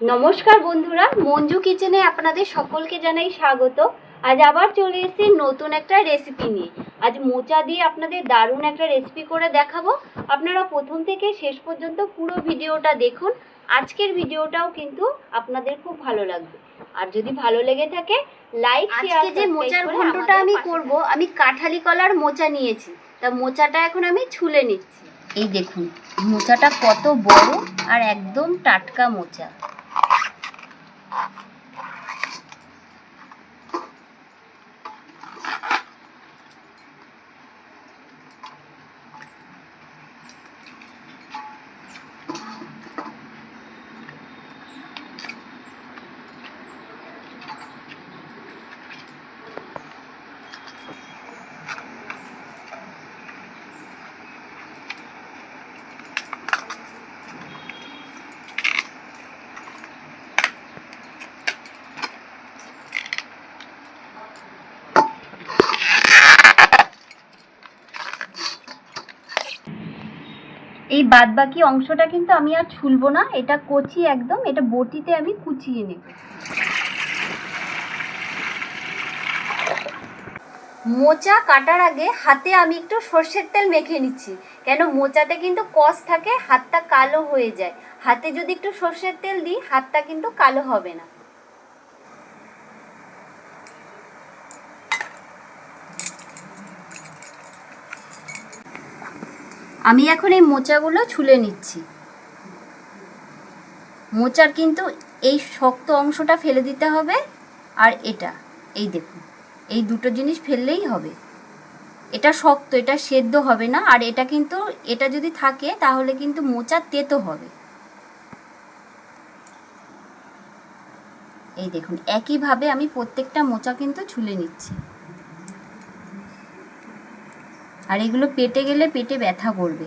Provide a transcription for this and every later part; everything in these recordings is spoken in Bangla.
নমস্কার বন্ধুরা মঞ্জু কিচেনে আপনাদের সকলকে জানাই স্বাগত। আজ আবার চলে এসেছি নতুন একটা রেসিপি নিয়ে। আজ মোচা দিয়ে আপনাদের দারুণ একটা রেসিপি করে দেখাবো। আপনারা প্রথম থেকে শেষ পর্যন্ত পুরো ভিডিওটা দেখুন। আজকের ভিডিওটাও কিন্তু আপনাদের খুব ভালো লাগবে। আর যদি ভালো লেগে থাকে লাইক আজকে যে মোচার ঘন্টটা আমি করব আমি কাঁঠালি কলার মোচা নিয়েছি। তা মোচাটা এখন আমি ছুলে নিচ্ছি। এই দেখুন মোচাটা কত বড় আর একদম টাটকা মোচা। এই বাদবাকি অংশটা কিন্তু আমি আর ছুলবো না। এটা কচি একদম, এটা বটিতে আমি কুচিয়ে নেব। মোচা কাটার আগে হাতে আমি একটু সর্ষের তেল মেখে নিচ্ছি। কেন মোচাতে কিন্তু কষ থাকে, হাতটা কালো হয়ে যায়। হাতে যদি একটু সর্ষের তেল দিই, হাতটা কিন্তু কালো হবে না। আমি এখন এই মোচাগুলো ছুলে নিচ্ছি। মোচার কিন্তু এই শক্ত অংশটা ফেলে দিতে হবে আর এটা, এই দেখুন, এই দুটো জিনিস ফেললেই হবে। এটা শক্ত, এটা সেদ্ধ হবে না, আর এটা কিন্তু, এটা যদি থাকে তাহলে কিন্তু মোচা তেতো হবে। এই দেখুন, একইভাবে আমি প্রত্যেকটা মোচা কিন্তু ছুলে নিচ্ছি। আর এগুলো পেটে গেলে পেটে ব্যথা করবে।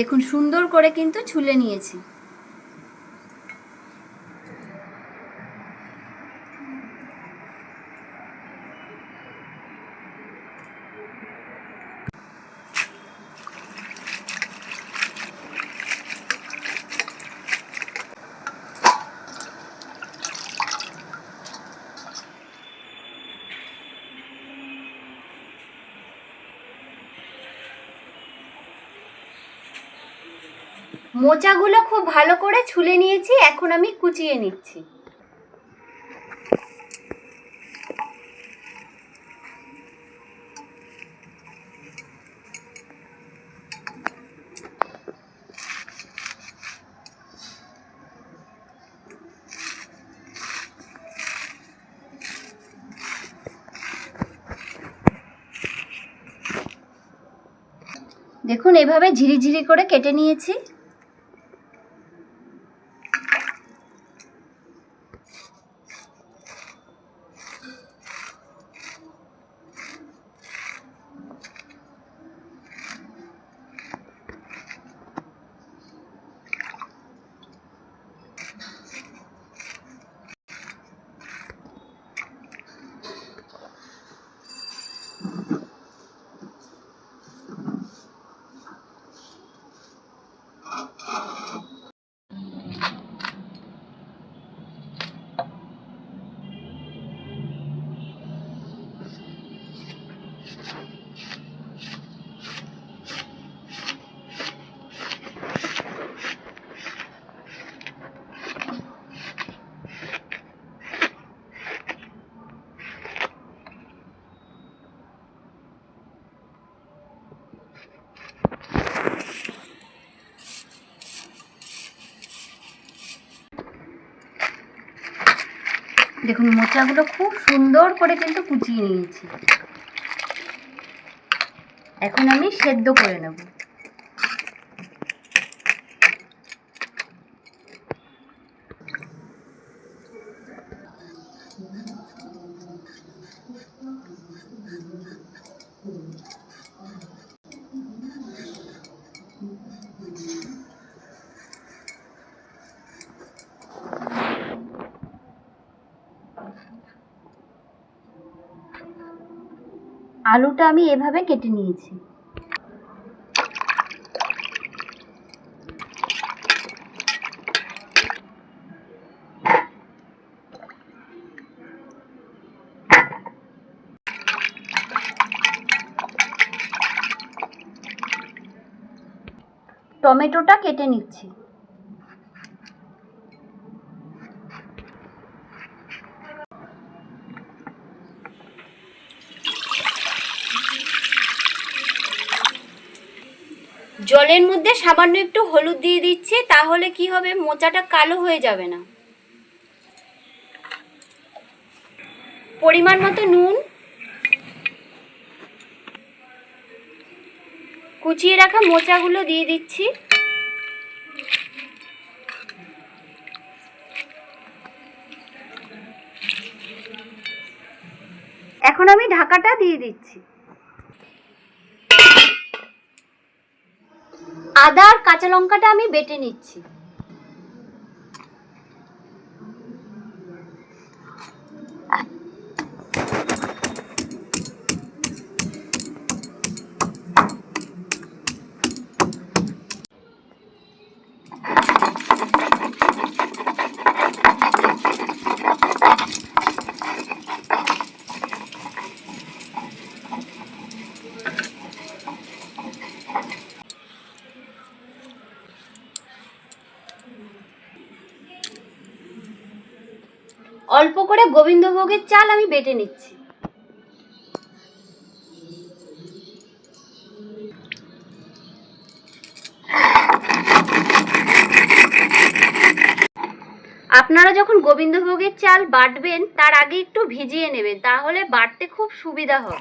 দেখুন সুন্দর করে কিন্তু ছুলে নিয়েছি। মোচাগুলো খুব ভালো করে ছুলে নিয়েছি, এখন আমি কুচিয়ে নিচ্ছি। দেখুন, এভাবে ঝিরিঝিরি করে কেটে নিয়েছি। দেখুন মোচাগুলো খুব সুন্দর করে কিন্তু কুচিয়ে নিয়েছি। এখন আমি সেদ্ধ করে নেব। আলুটা আমি এভাবে কেটে নিয়েছি। টমেটোটা কেটে নিচ্ছি। জলের মধ্যে সামান্য একটু হলুদ দিয়ে দিচ্ছি, তাহলে কি হবে? মোচাটা কালো হয়ে যাবে না। পরিমাণ মতো নুন কুচিয়ে রাখা মোচাগুলো দিয়ে দিচ্ছি। এখন আমি ঢাকাটা দিয়ে দিচ্ছি। আদা আর কাঁচা লঙ্কাটা আমি বেটে নিচ্ছি অল্প করে গোবিন্দভোগের চাল আমি বেটে নিচ্ছি। আপনারা যখন গোবিন্দভোগের চাল বাটবেন, তার আগে একটু ভিজিয়ে নেবেন, তাহলে বাটতে খুব সুবিধা হবে।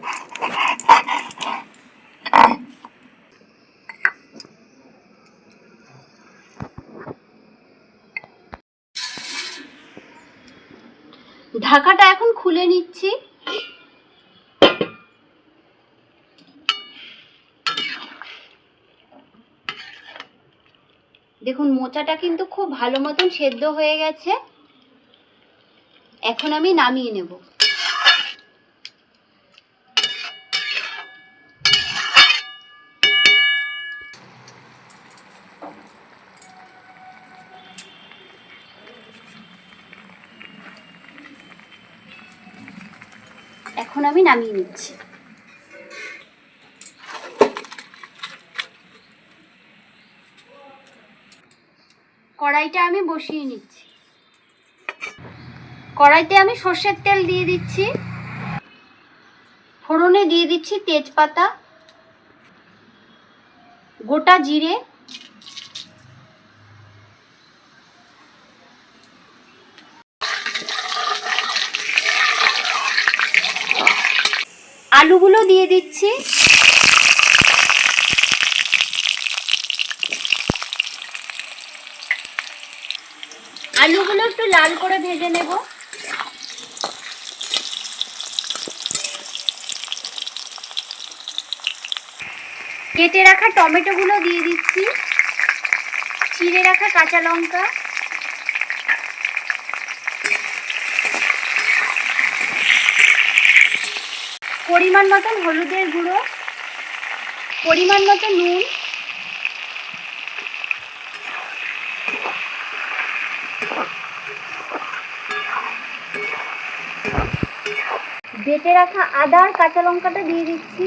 ঢাকাটা এখন খুলে নিচ্ছি। দেখুন, মোচাটা কিন্তু খুব ভালো মতন সেদ্ধ হয়ে গেছে। এখন আমি নামিয়ে নেব। এখন আমি নামিয়ে নিচ্ছি। কড়াইটা আমি বসিয়ে নিচ্ছি। কড়াইতে আমি সর্ষের তেল দিয়ে দিচ্ছি। ফোড়নে দিয়ে দিচ্ছি তেজপাতা। গোটা জিরে। আলুগুলো দিয়ে দিচ্ছি। আলুগুলো একটু লাল করে ভেজে নেব। কেটে রাখা টমেটোগুলো দিয়ে দিচ্ছি। চিড়ে রাখা কাঁচা লঙ্কা। পরিমাণ মতন হলুদের গুঁড়ো, পরিমাণ মতো নুন, বেটে রাখা আদা আর কাঁচা লঙ্কাটা দিয়ে দিচ্ছি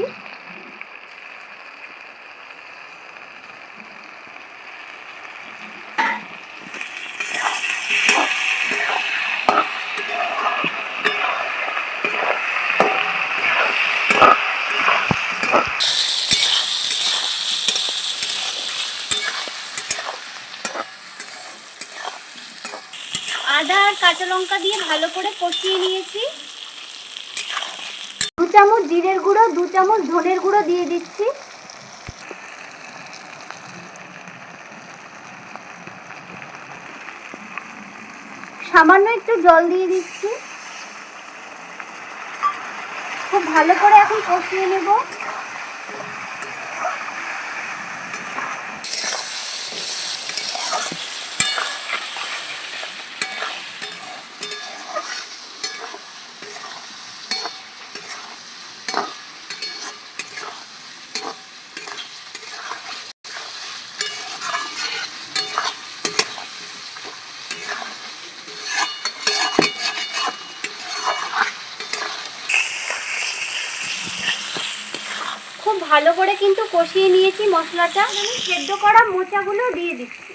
আদা আর কাঁচা লঙ্কা দিয়ে ভালো করে কষিয়ে নিয়েছি। দু চামচ জিরের গুঁড়ো, দু চামচ ধনের গুঁড়ো দিয়ে দিচ্ছি। সামান্য একটু জল দিয়ে দিচ্ছি। খুব ভালো করে এখন কষিয়ে নেব। ভালো করে কিন্তু কষিয়ে নিয়েছি মশলাটা। আমি সেদ্ধ করা মোচাগুলো দিয়ে দিচ্ছি।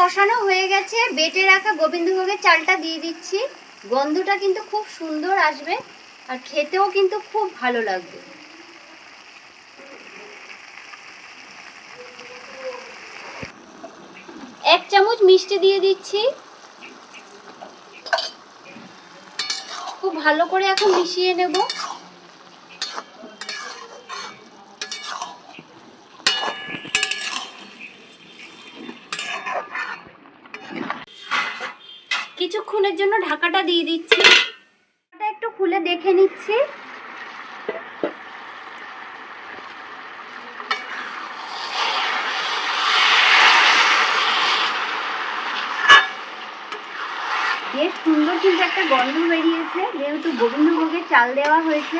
কষানো হয়ে গেছে, বেটে রাখা গোবিন্দভোগের চালটা দিয়ে দিচ্ছি। গন্ধটা কিন্তু খুব সুন্দর আসবে আর খেতেও কিন্তু খুব ভালো লাগবে। এক চামচ মিষ্টি দিয়ে দিচ্ছি। খুব ভালো করে এখন মিশিয়ে নেব। কিছুক্ষণের জন্য ঢাকাটা দিয়ে দিচ্ছি। একটু খুলে দেখে নিচ্ছি। বেশ সুন্দর কিন্তু একটা গন্ধ বেরিয়েছে যেহেতু গোবিন্দভোগের চাল দেওয়া হয়েছে।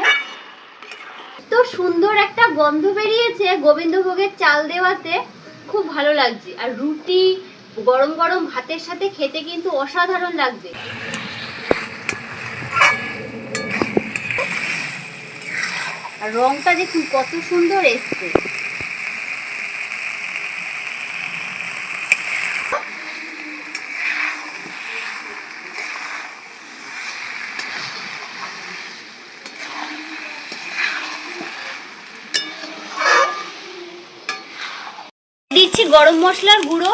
তো সুন্দর একটা গন্ধ বেরিয়েছে গোবিন্দভোগের চাল দেওয়াতে, খুব ভালো লাগছে। আর রুটি গরম গরম ভাতের সাথে খেতে কিন্তু অসাধারণ লাগছে। আর রংটা দেখুন কত সুন্দর এসছে দিচ্ছি গরম মশলার গুঁড়ো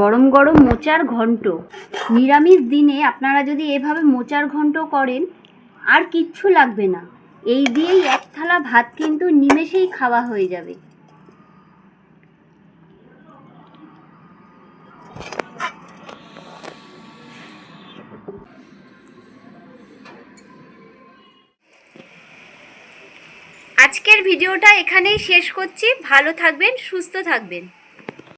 গরম গরম মোচার ঘন্ট নিরামিষ দিনে আপনারা যদি এভাবে মোচার ঘন্ট করেন, আর কিচ্ছু লাগবে না। এই দিয়েই এক থালা ভাত কিন্তু নিমেষেই খাওয়া হয়ে যাবে। আজকের ভিডিওটা এখানেই শেষ করছি। ভালো থাকবেন, সুস্থ থাকবেন।